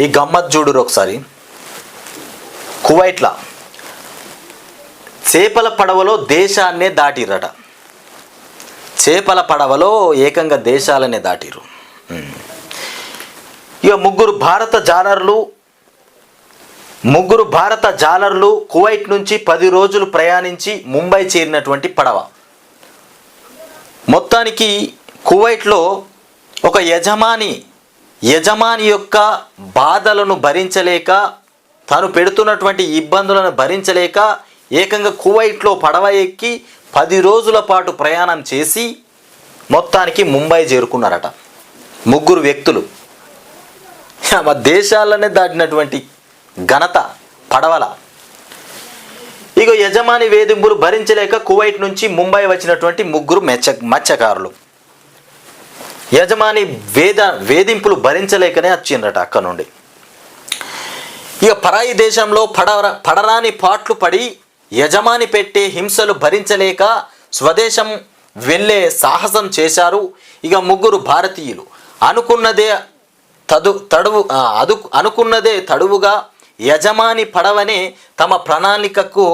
ఈ గమ్మత్ చూడురు ఒకసారి. కువైట్లా. చేపల పడవలో దేశాన్నే దాటిరట చేపల పడవలో ఏకంగా దేశాలనే దాటిరు ఇక ముగ్గురు భారత జాలర్లు ముగ్గురు భారత జాలర్లు కువైట్ నుంచి పది రోజులు ప్రయాణించి ముంబై చేరినటువంటి పడవ. మొత్తానికి కువైట్లో ఒక యజమాని యజమాని యొక్క బాధలను భరించలేక తను పెడుతున్నటువంటి ఇబ్బందులను భరించలేక ఏకంగా కువైట్లో పడవ ఎక్కి పది రోజుల పాటు ప్రయాణం చేసి మొత్తానికి ముంబై చేరుకున్నారట. ముగ్గురు వ్యక్తులు. మా దేశాలనే దాటినటువంటి ఘనత పడవల. ఇక యజమాని వేధింపులు భరించలేక కువైట్ నుంచి ముంబై వచ్చినటువంటి ముగ్గురు మెచ్చ మత్స్యకారులు. యజమాని వేద వేధింపులు భరించలేకనే వచ్చిండ్రట అక్కడ నుండి. ఇక పరాయి దేశంలో పడర పడరాని పాట్లు పడి యజమాని పెట్టే హింసలు భరించలేక స్వదేశం వెళ్ళే సాహసం చేశారు ఇక ముగ్గురు భారతీయులు. అనుకున్నదే తదు తడువు అదు అనుకున్నదే తడువుగా యజమాని పడవనే తమ ప్రణాళికకు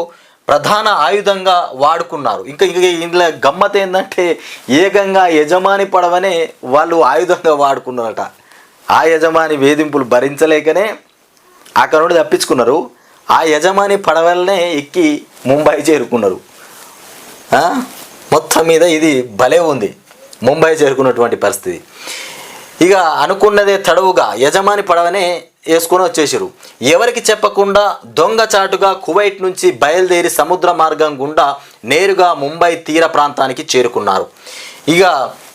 ప్రధాన ఆయుధంగా వాడుకున్నారు. ఇంకా ఇంకా ఇందులో గమ్మత్ ఏంటంటే ఏకంగా యజమాని పడవనే వాళ్ళు ఆయుధంగా వాడుకున్నారట. ఆ యజమాని వేధింపులు భరించలేకనే అక్కడ నుండి తప్పించుకున్నారు. ఆ యజమాని పడవలనే ఎక్కి ముంబై చేరుకున్నారు. మొత్తం మీద ఇది భలే ఉంది. ముంబై చేరుకున్నటువంటి పరిస్థితి. ఇక అనుకున్నదే తడవుగా యజమాని పడవనే వేసుకొని వచ్చేసారు ఎవరికి చెప్పకుండా దొంగచాటుగా కువైట్ నుంచి బయలుదేరి సముద్ర మార్గం గుండా నేరుగా ముంబై తీర ప్రాంతానికి చేరుకున్నారు. ఇక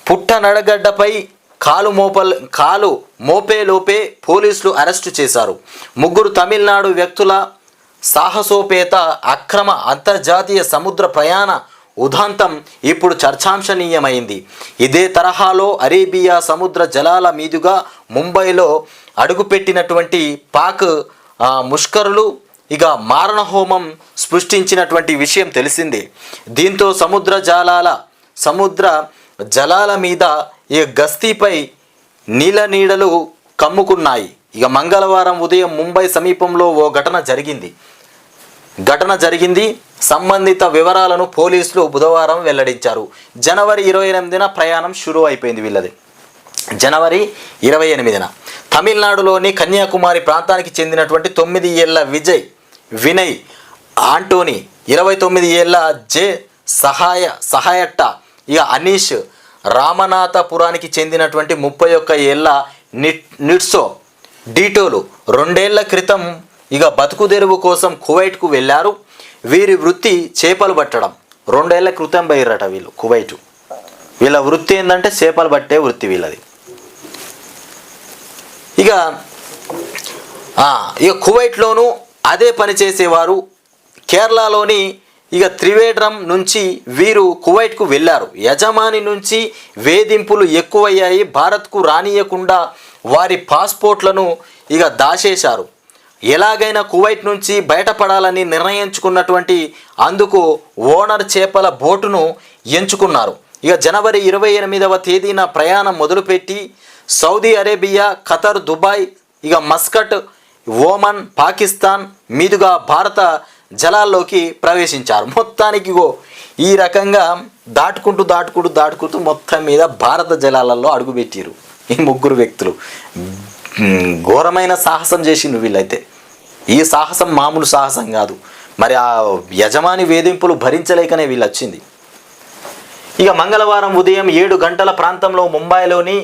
పుట్ట నడగడ్డపై కాలు మోపల్ కాలు మోపేలోపే పోలీసులు అరెస్టు చేశారు. ముగ్గురు తమిళనాడు వ్యక్తుల సాహసోపేత అక్రమ అంతర్జాతీయ సముద్ర ప్రయాణ ఉదాంతం ఇప్పుడు చర్చాంశనీయమైంది. ఇదే తరహాలో అరేబియా సముద్ర జలాల మీదుగా ముంబైలో అడుగుపెట్టినటువంటి పాక్ ముష్కరులు ఇక మారణహోమం సృష్టించినటువంటి విషయం తెలిసిందే. దీంతో సముద్ర జలాల సముద్ర జలాల మీద ఈ గస్తీపై నీల నీడలు కమ్ముకున్నాయి. ఇక మంగళవారం ఉదయం ముంబై సమీపంలో ఓ ఘటన జరిగింది. ఘటన జరిగింది. సంబంధిత వివరాలను పోలీసులు బుధవారం వెల్లడించారు. జనవరి ఇరవై ఎనిమిదిన ప్రయాణం షురూ అయిపోయింది వీళ్ళది. జనవరి ఇరవై ఎనిమిదిన. తమిళనాడులోని కన్యాకుమారి ప్రాంతానికి చెందినటువంటి తొమ్మిది ఏళ్ళ విజయ్ వినయ్ ఆంటోనీ ఇరవై తొమ్మిది ఏళ్ళ జే సహాయ సహాయట్ట ఇక అనీష్ రామనాథపురానికి చెందినటువంటి ముప్పై ఒక్క ఏళ్ళ నిట్ నిట్సో డీటోలు. రెండేళ్ళ క్రితం ఇక బతుకుదెరువు కోసం కువైట్కు వెళ్ళారు. వీరి వృత్తి చేపలు పట్టడం. రెండేళ్ళ క్రితం పోయిర్రట వీళ్ళు కువైట్. వీళ్ళ వృత్తి ఏంటంటే చేపలు పట్టే వృత్తి వీళ్ళది. ఇక ఇక కువైట్లోనూ అదే పని చేసేవారు. కేరళలోని ఇక త్రివేడ్రం నుంచి వీరు కువైట్కు వెళ్ళారు. యజమాని నుంచి వేధింపులు ఎక్కువయ్యాయి. భారత్కు రానియకుండా వారి పాస్పోర్ట్లను ఇక దాచేశారు. ఎలాగైనా కువైట్ నుంచి బయటపడాలని నిర్ణయించుకున్నటువంటి అందుకు ఓనర్ చేపల బోటును ఎంచుకున్నారు. ఇక జనవరి ఇరవై ఎనిమిదవ తేదీన ప్రయాణం మొదలుపెట్టి సౌదీ అరేబియా ఖతర్ దుబాయ్ ఇక మస్కట్ ఓమన్ పాకిస్తాన్ మీదుగా భారత జలాల్లోకి ప్రవేశించారు. మొత్తానికి ఈ రకంగా దాటుకుంటూ దాటుకుంటూ దాటుకుంటూ మొత్తం మీద భారత జలాలలో అడుగుపెట్టారు ఈ ముగ్గురు వ్యక్తులు. ఘోరమైన సాహసం చేసిండు వీళ్ళైతే. ఈ సాహసం మామూలు సాహసం కాదు. మరి ఆ యజమాని వేధింపులు భరించలేకనే వీళ్ళు వచ్చింది ఇక మంగళవారం ఉదయం ఏడు గంటల ప్రాంతంలో ముంబైలోని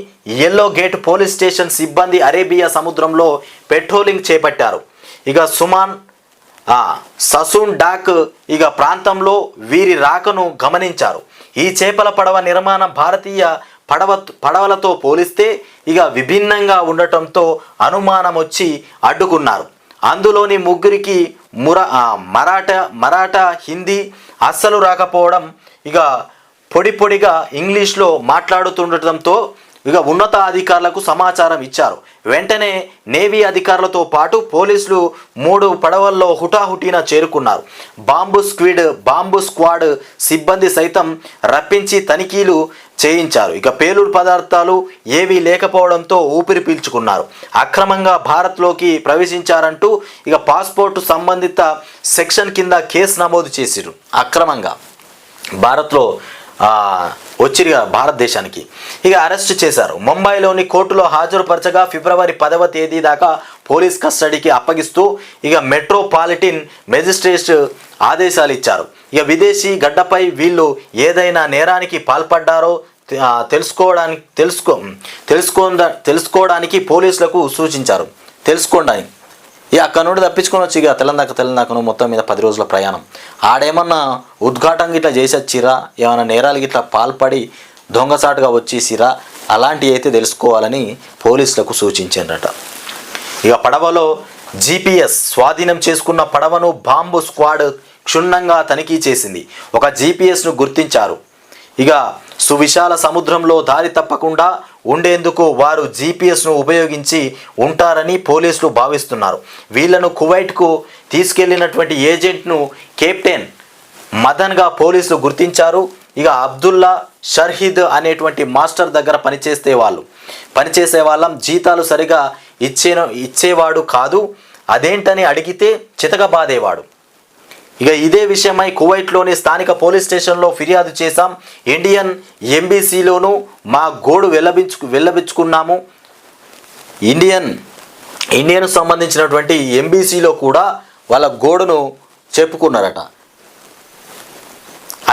ఎల్లో గేట్ పోలీస్ స్టేషన్ సిబ్బంది అరేబియా సముద్రంలో పెట్రోలింగ్ చేపట్టారు. ఇక సుమాన్ ససూన్ డాక్ ఇక ప్రాంతంలో వీరి రాకను గమనించారు. ఈ చేపల పడవ నిర్మాణం భారతీయ పడవ పడవలతో పోలిస్తే ఇక విభిన్నంగా ఉండటంతో అనుమానం వచ్చి అడ్డుకున్నారు. అందులోని ముగ్గురికి ముర మరాఠా మరాఠా హిందీ అస్సలు రాకపోవడం ఇక పొడి పొడిగా ఇంగ్లీష్లో మాట్లాడుతుండటంతో ఇక ఉన్నతాధికారులకు సమాచారం ఇచ్చారు. వెంటనే నేవీ అధికారులతో పాటు పోలీసులు మూడు పడవల్లో హుటాహుటీన చేరుకున్నారు. బాంబు స్క్విడ్ బాంబు స్క్వాడ్ సిబ్బంది సైతం రప్పించి తనిఖీలు చేయించారు. ఇక పేలుడు పదార్థాలు ఏవీ లేకపోవడంతో ఊపిరి పీల్చుకున్నారు. అక్రమంగా భారత్లోకి ప్రవేశించారంటూ ఇక పాస్పోర్టు సంబంధిత సెక్షన్ కింద కేసు నమోదు చేసిరు అక్రమంగా. భారత్లో ఆ, వచ్చిరిగా భారతదేశానికి. ఇక అరెస్ట్ చేశారు. ముంబైలోని కోర్టులో హాజరుపరచగా ఫిబ్రవరి పదవ తేదీ దాకా పోలీస్ కస్టడీకి అప్పగిస్తూ ఇక మెట్రోపాలిటిన్ మెజిస్ట్రేట్ ఆదేశాలు ఇచ్చారు. ఇక విదేశీ గడ్డపై వీళ్ళు ఏదైనా నేరానికి పాల్పడ్డారో తెలుసుకోవడానికి తెలుసుకో తెలుసుకో తెలుసుకోవడానికి పోలీసులకు సూచించారు. తెలుసుకోవడానికి ఇక అక్కడ నుండి తప్పించుకొని వచ్చి ఇక తెలంగాణ తెలంగాణను మొత్తం మీద పది రోజుల ప్రయాణం. ఆడేమన్నా ఉద్ఘాటం గిట్లా చేసొచ్చిరా? ఏమైనా నేరాలు గిట్లా పాల్పడి దొంగసాటుగా వచ్చేసిరా? అలాంటివి అయితే తెలుసుకోవాలని పోలీసులకు సూచించారట ఇక పడవలో జీపీఎస్ స్వాధీనం చేసుకున్న పడవను బాంబు స్క్వాడ్ క్షుణ్ణంగా తనిఖీ చేసింది. ఒక జీపీఎస్ను గుర్తించారు. ఇక సువిశాల సముద్రంలో దారి తప్పకుండా ఉండేందుకు వారు జీపీఎస్ను ఉపయోగించి ఉంటారని పోలీసులు భావిస్తున్నారు. వీళ్ళను కువైట్కు తీసుకెళ్ళినటువంటి ఏజెంట్ను కెప్టెన్ మదన్గా పోలీసులు గుర్తించారు. ఇక అబ్దుల్లా షర్హీద్ అనేటువంటి మాస్టర్ దగ్గర పనిచేసే వాళ్ళు. పనిచేసే వాళ్ళం జీతాలు సరిగా ఇచ్చే ఇచ్చేవాడు కాదు. అదేంటని అడిగితే చితకబాదేవాడు. ఇక ఇదే విషయమై కువైట్లోని స్థానిక పోలీస్ స్టేషన్లో ఫిర్యాదు చేశాం. ఇండియన్ ఎంబీసీలోనూ మా గోడు వెళ్ళబించు వెళ్ళబిచ్చుకున్నాము ఇండియన్ ఇండియన్ సంబంధించినటువంటి ఎంబీసీలో కూడా వాళ్ళ గోడును చెప్పుకున్నారట.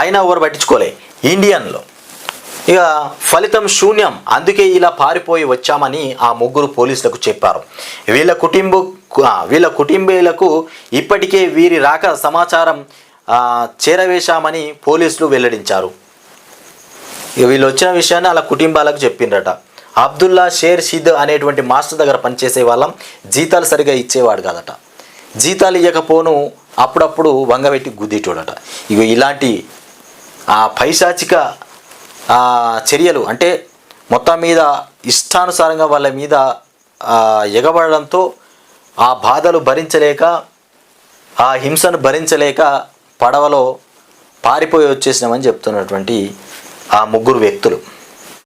అయినా ఎవరు పట్టించుకోలే. ఇండియన్లో. ఇక ఫలితం శూన్యం. అందుకే ఇలా పారిపోయి వచ్చామని ఆ ముగ్గురు పోలీసులకు చెప్పారు. వీళ్ళ కుటుంబ వీళ్ళ కుటుంబీలకు ఇప్పటికే వీరి రాక సమాచారం చేరవేశామని పోలీసులు వెల్లడించారు. ఇక వీళ్ళు వచ్చిన విషయాన్ని అలా కుటుంబాలకు చెప్పిండ్రట. అబ్దుల్లా షేర్ షీద్ అనేటువంటి మాస్టర్ దగ్గర పనిచేసే వాళ్ళం. జీతాలు సరిగా ఇచ్చేవాడు కాదట. జీతాలు ఇవ్వకపోను అప్పుడప్పుడు వంగబెట్టి గుద్దేటోడట. ఇక ఇలాంటి ఆ పైశాచిక చర్యలు అంటే మొత్తం మీద ఇష్టానుసారంగా వాళ్ళ మీద ఎగబడడంతో ఆ బాధలు భరించలేక ఆ హింసను భరించలేక పడవలో పారిపోయి వచ్చేసినామని చెప్తున్నటువంటి ఆ ముగ్గురు వ్యక్తులు.